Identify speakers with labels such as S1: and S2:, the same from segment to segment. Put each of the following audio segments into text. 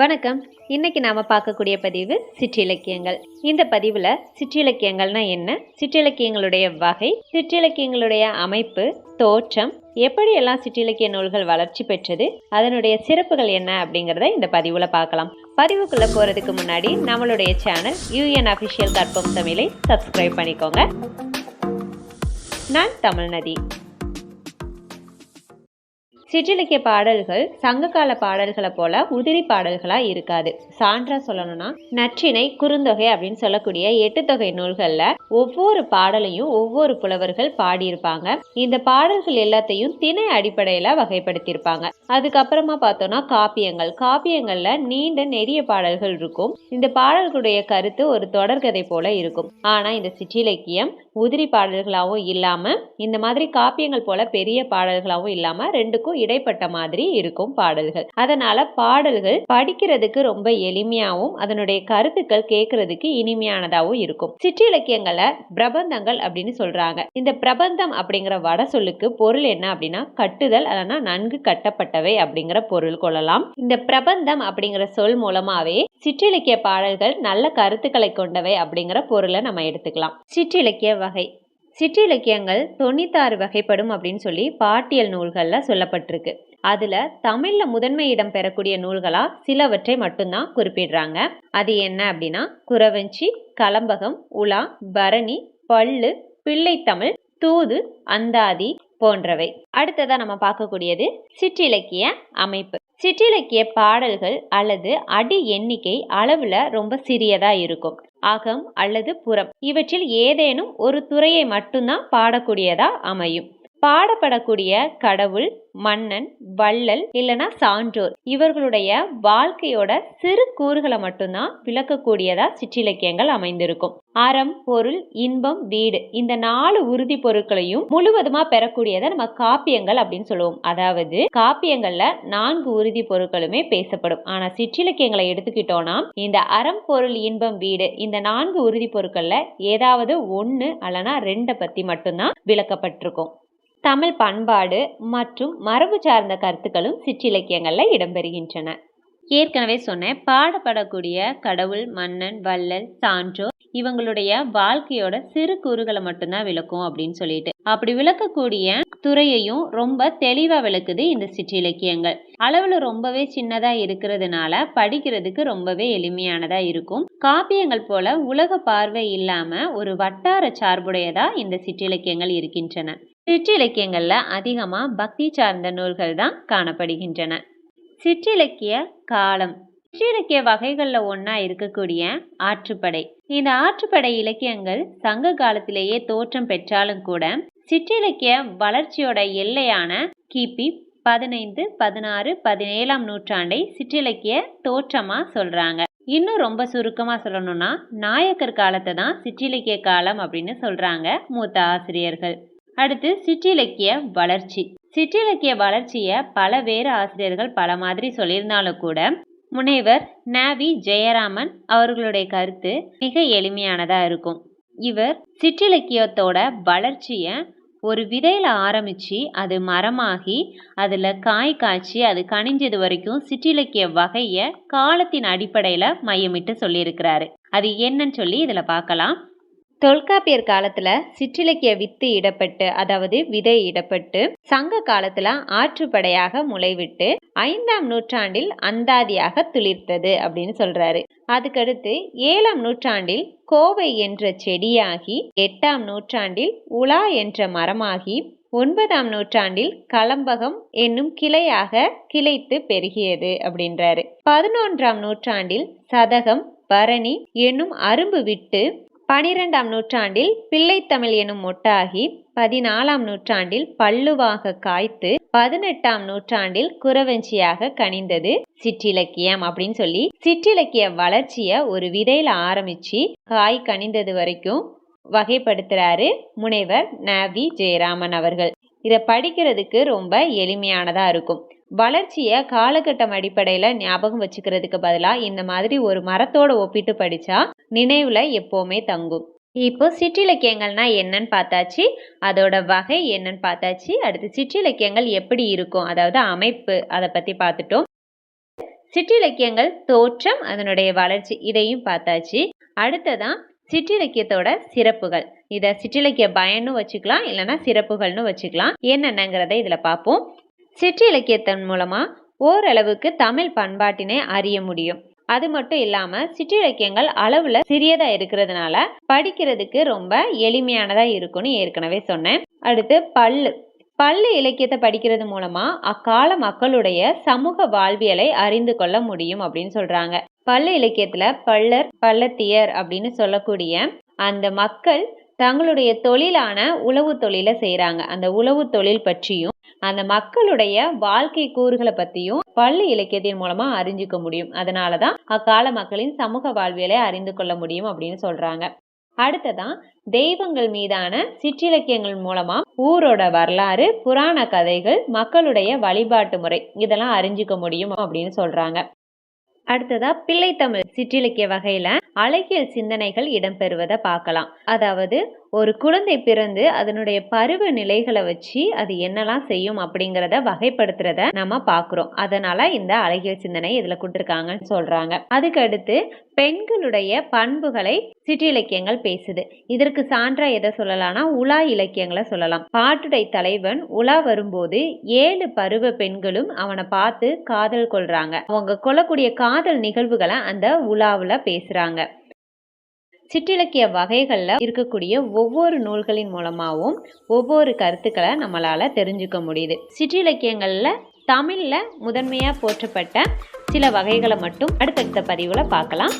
S1: வணக்கம். இன்னைக்கு நாம பார்க்கக்கூடிய பதிவு சிற்றிலக்கியங்கள். இந்த பதிவுல சிற்றிலக்கியங்கள்னா என்ன? சிற்றிலக்கியங்களுடைய வகை சிற்றிலக்கியங்களுடைய அமைப்பு தோற்றம் எப்படியெல்லாம் சிற்றிலக்கிய நூல்கள் வளர்ச்சி பெற்றது அதனுடைய சிறப்புகள் என்ன அப்படிங்கிறத இந்த பதிவுல பார்க்கலாம். பதிவுக்குள்ள போறதுக்கு முன்னாடி நம்மளுடைய சேனல் யூஎன் அஃபிஷியல் கற்பம் தமிழை சப்ஸ்கிரைப் பண்ணிக்கோங்க. நான் தமிழ்நதி சிற்றிலக்கிய பாடல்கள் சங்ககால பாடல்களை போல உதிரி பாடல்களா இருக்காது. சான்றா சொல்லணும்னா நற்றினை குறுந்தொகை அப்படின்னு சொல்லக்கூடிய எட்டு தொகை நூல்கள்ல ஒவ்வொரு பாடலையும் ஒவ்வொரு புலவர்கள் பாடியிருப்பாங்க. இந்த பாடல்கள் எல்லாத்தையும் திணை அடிப்படையில வகைப்படுத்தியிருப்பாங்க. அதுக்கப்புறமா பார்த்தோம்னா காப்பியங்கள். காப்பியங்கள்ல நீண்ட நெடிய பாடல்கள் இருக்கும். இந்த பாடல்களுடைய கருத்து ஒரு தொடர்கதை போல இருக்கும். ஆனா இந்த சிற்றிலக்கியம் உதிரி பாடல்களாகவும் இல்லாம இந்த மாதிரி காப்பியங்கள் போல பெரிய பாடல்களாகவும் இல்லாம ரெண்டுக்கும் இடைப்பட்ட மாதிரி இருக்கும் பாடல்கள். அதனால பாடல்கள் படிக்கிறதுக்கு ரொம்ப எளிமையாகவும் அதனுடைய கருத்துக்கள் கேட்கறதுக்கு இனிமையானதாகவும் இருக்கும். சிற்றிலக்கியங்களை பிரபந்தங்கள் அப்படின்னு சொல்றாங்க. இந்த பிரபந்தம் அப்படிங்கிற வட சொல்லுக்கு பொருள் என்ன அப்படின்னா கட்டுதல் அதனா நன்கு கட்டப்பட்டவை அப்படிங்கிற பொருள் கொள்ளலாம். இந்த பிரபந்தம் அப்படிங்கிற சொல் மூலமாவே சிற்றிலக்கிய பாடல்கள் நல்ல கருத்துக்களை கொண்டவை அப்படிங்கிற பொருளை நம்ம எடுத்துக்கலாம். சிற்றிலக்கிய வகை. சிற்றிலக்கியங்கள் தொண்ணூத்தாறு வகைப்படும் அப்படின்னு சொல்லி பாட்டியல் நூல்களில் சொல்லப்பட்டிருக்கு. அதில் தமிழில் முதன்மை இடம் பெறக்கூடிய நூல்களா சிலவற்றை மட்டும்தான் குறிப்பிடுறாங்க. அது என்ன அப்படின்னா குறவஞ்சி கலம்பகம் உலா பரணி பள்ளு பிள்ளைத்தமிழ் தூது அந்தாதி போன்றவை. அடுத்ததா நம்ம பார்க்கக்கூடியது சிற்றிலக்கிய அமைப்பு. சிற்றிலக்கிய பாடல்கள் அல்லது அடி எண்ணிக்கை அளவுல ரொம்ப சிறியதா இருக்கும். அகம் அல்லது புறம். இவற்றில் ஏதேனும் ஒரு துறையை மட்டும்தான் பாடக்கூடியதா அமையும். பாடப்படக்கூடிய கடவுள் மன்னன் வள்ளல் இல்லைனா சான்றோர். இவர்களுடைய வாழ்க்கையோட சிறு கூறுகளை மட்டும்தான் விளக்கக்கூடியதா சிற்றிலக்கியங்கள் அமைந்திருக்கும். அறம் பொருள் இன்பம் வீடு இந்த நாலு உறுதி பொருட்களையும் முழுவதுமா பெறக்கூடியதை நம்ம காப்பியங்கள் அப்படின்னு சொல்லுவோம். அதாவது காப்பியங்கள்ல நான்கு உறுதி பொருட்களுமே பேசப்படும். ஆனா சிற்றிலக்கியங்களை எடுத்துக்கிட்டோம்னா இந்த அறம் பொருள் இன்பம் வீடு இந்த நான்கு உறுதி பொருட்கள்ல ஏதாவது ஒன்று அல்லனா ரெண்டை பத்தி மட்டும்தான் விளக்கப்பட்டிருக்கும். தமிழ் பண்பாடு மற்றும் மரபு சார்ந்த கருத்துக்களும் சிற்றிலக்கியங்களில் இடம்பெறுகின்றன. ஏற்கனவே சொன்னேன் பாடப்படக்கூடிய கடவுள் மன்னன் வள்ளல் சான்றோர் இவங்களுடைய வாழ்க்கையோட சிறு கூறுகளை மட்டும்தான் விளக்கும் அப்படின்னு சொல்லிட்டு. அப்படி விளக்கக்கூடிய துறையையும் ரொம்ப தெளிவா விளக்குது இந்த சிற்றிலக்கியங்கள். அளவுல ரொம்பவே சின்னதா இருக்கிறதுனால படிக்கிறதுக்கு ரொம்பவே எளிமையானதா இருக்கும். காப்பியங்கள் போல உலக பார்வை இல்லாம ஒரு வட்டார சார்புடையதா இந்த சிற்றிலக்கியங்கள் இருக்கின்றன. சிற்றிலக்கியங்களில் அதிகமாக பக்தி சார்ந்த நூல்கள் தான் காணப்படுகின்றன. சிற்றிலக்கிய காலம். சிற்றிலக்கிய வகைகளில் ஒன்றா இருக்கக்கூடிய ஆற்றுப்படை. இந்த ஆற்றுப்படை இலக்கியங்கள் சங்க காலத்திலேயே தோற்றம் பெற்றாலும் கூட சிற்றிலக்கிய வளர்ச்சியோட எல்லையான கிபி பதினைந்து பதினாறு பதினேழாம் நூற்றாண்டை சிற்றிலக்கிய தோற்றமா சொல்றாங்க. இன்னும் ரொம்ப சுருக்கமா சொல்லணும்னா நாயக்கர் காலத்தை தான் சிற்றிலக்கிய காலம் அப்படின்னு சொல்றாங்க மூத்த ஆசிரியர்கள். அடுத்து சிற்றிலக்கிய வளர்ச்சி. சிற்றிலக்கிய வளர்ச்சியை பல வேறு ஆசிரியர்கள் பல மாதிரி சொல்லியிருந்தாலும் கூட முனைவர் நாவி ஜெயராமன் அவர்களுடைய கருத்து மிக எளிமையானதாக இருக்கும். இவர் சிற்றிலக்கியத்தோட வளர்ச்சியை ஒரு விதையில் ஆரம்பித்து அது மரமாகி அதில் காய் காய்ச்சி அது கனிஞ்சது வரைக்கும் சிற்றிலக்கிய வகையை காலத்தின் அடிப்படையில் மையமிட்டு சொல்லியிருக்கிறாரு. அது என்னன்னு சொல்லி இதில் பார்க்கலாம். தொல்காப்பியர் காலத்துல சிற்றிலக்கிய வித்து இடப்பட்டு அதாவது விதை இடப்பட்டு சங்க காலத்துல ஆற்றுப்படையாக முளைவிட்டு ஐந்தாம் நூற்றாண்டில் அந்தாதியாக துளிர்த்தது அப்படின்னு சொல்றாரு. அதுக்கடுத்து ஏழாம் நூற்றாண்டில் கோவை என்ற செடியாகி எட்டாம் நூற்றாண்டில் உலா என்ற மரமாகி ஒன்பதாம் நூற்றாண்டில் கலம்பகம் என்னும் கிளையாக கிளைத்து பெருகியது அப்படின்றாரு. பதினொன்றாம் நூற்றாண்டில் சதகம் பரணி என்னும் அரும்பு விட்டு பனிரெண்டாம் நூற்றாண்டில் பிள்ளைத்தமிழ் எனும் மொட்டாகி பதினாலாம் நூற்றாண்டில் பல்லுவாக காய்த்து பதினெட்டாம் நூற்றாண்டில் குறவஞ்சியாக கனிந்தது. சிற்றிலக்கியம் அப்படின்னு சொல்லி சிற்றிலக்கிய வளர்ச்சிய ஒரு விதையில ஆரம்பிச்சு காய் கனிந்தது வரைக்கும் வகைப்படுத்துறாரு முனைவர் நவி ஜெயராமன் அவர்கள். இதை படிக்கிறதுக்கு ரொம்ப எளிமையானதாக இருக்கும். வளர்ச்சியை காலகட்டம் அடிப்படையில் ஞாபகம் வச்சுக்கிறதுக்கு பதிலாக இந்த மாதிரி ஒரு மரத்தோட ஒப்பிட்டு படித்தா நினைவில் எப்போவுமே தங்கும். இப்போ சிற்றிலக்கியங்கள்னா என்னன்னு பார்த்தாச்சு அதோட வகை என்னன்னு பார்த்தாச்சு அடுத்து சிற்றிலக்கியங்கள் எப்படி இருக்கும் அதாவது அமைப்பு அதை பற்றி பார்த்துட்டோம். சிற்றிலக்கியங்கள் தோற்றம் அதனுடைய வளர்ச்சி இதையும் பார்த்தாச்சு. அடுத்ததான் சிற்றிலக்கியத்தோட சிறப்புகள். இதை சிற்றிலக்கிய பயன்னு வச்சுக்கலாம் இல்லைன்னா சிறப்புகள்னு வச்சுக்கலாம். என்னென்னங்கிறத இதில் பார்ப்போம் சிற்றிலக்கியத்தின் மூலமாக ஓரளவுக்கு தமிழ் பண்பாட்டினை அறிய முடியும். அது மட்டும் இல்லாமல் சிற்றிலக்கியங்கள் அளவில் சிறியதாக இருக்கிறதுனால படிக்கிறதுக்கு ரொம்ப எளிமையானதாக இருக்கும்னு ஏற்கனவே சொன்னேன். அடுத்து பல்லு பள்ளி இலக்கியத்தை படிக்கிறது மூலமா அக்கால மக்களுடைய சமூக வாழ்வியலை அறிந்து கொள்ள முடியும் அப்படின்னு சொல்றாங்க. பல்ல இலக்கியத்துல பள்ளர் பள்ளத்தியர் அப்படின்னு சொல்லக்கூடிய அந்த மக்கள் தங்களுடைய தொழிலான உழவு தொழிலை செய்கிறாங்க அந்த உழவு தொழில் பற்றியும் அந்த மக்களுடைய வாழ்க்கை கூறுகளை பற்றியும் பள்ளி இலக்கியத்தின் மூலமாக அறிஞ்சிக்க முடியும். அதனால தான் அக்கால மக்களின் சமூக வாழ்வியலை அறிந்து கொள்ள முடியும் அப்படின்னு சொல்கிறாங்க அடுத்ததான் தெய்வங்கள் மீதான சிற்றிலக்கியங்கள் மூலமா ஊரோட வரலாறு புராண கதைகள் மக்களுடைய வழிபாட்டு முறை இதெல்லாம் அறிஞ்சிக்க முடியும் அப்படின்னு சொல்றாங்க. அடுத்ததா பிள்ளைத்தமிழ் சிற்றிலக்கிய வகையில அழகியல் சிந்தனைகள் இடம்பெறுவதை பார்க்கலாம். அதாவது ஒரு குழந்தை பிறந்து அதனுடைய பருவ நிலைகளை வச்சு அது என்னெல்லாம் செய்யும் அப்படிங்கிறத வகைப்படுத்துறத நம்ம பார்க்குறோம். அதனால இந்த அழகியல் சிந்தனை இதில் கொடுத்துருக்காங்கன்னு சொல்கிறாங்க அதுக்கு அடுத்து பெண்களுடைய பண்புகளை சிற்றிலக்கியங்கள் பேசுது. இதற்கு சான்றா எதை சொல்லலாம்னா உலா இலக்கியங்களை சொல்லலாம். பாட்டுடை தலைவன் உலா வரும்போது ஏழு பருவ பெண்களும் அவனை பார்த்து காதல் கொள்றாங்க. அவங்க கொள்ளக்கூடிய காதல் நிகழ்வுகளை அந்த உலாவில் பேசுறாங்க. சிற்றிலக்கிய வகைகளில் இருக்கக்கூடிய ஒவ்வொரு நூல்களின் மூலமாகவும் ஒவ்வொரு கருத்துக்களை நம்மளால் தெரிஞ்சுக்க முடியுது. சிற்றிலக்கியங்களில் தமிழில் முதன்மையாக போற்றப்பட்ட சில வகைகளை மட்டும் அடுத்தடுத்த பதிவில் பார்க்கலாம்.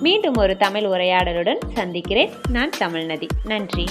S1: மீண்டும் ஒரு தமிழ் உரையாடலுடன் சந்திக்கிறேன். நான் தமிழ்நதி. நன்றி.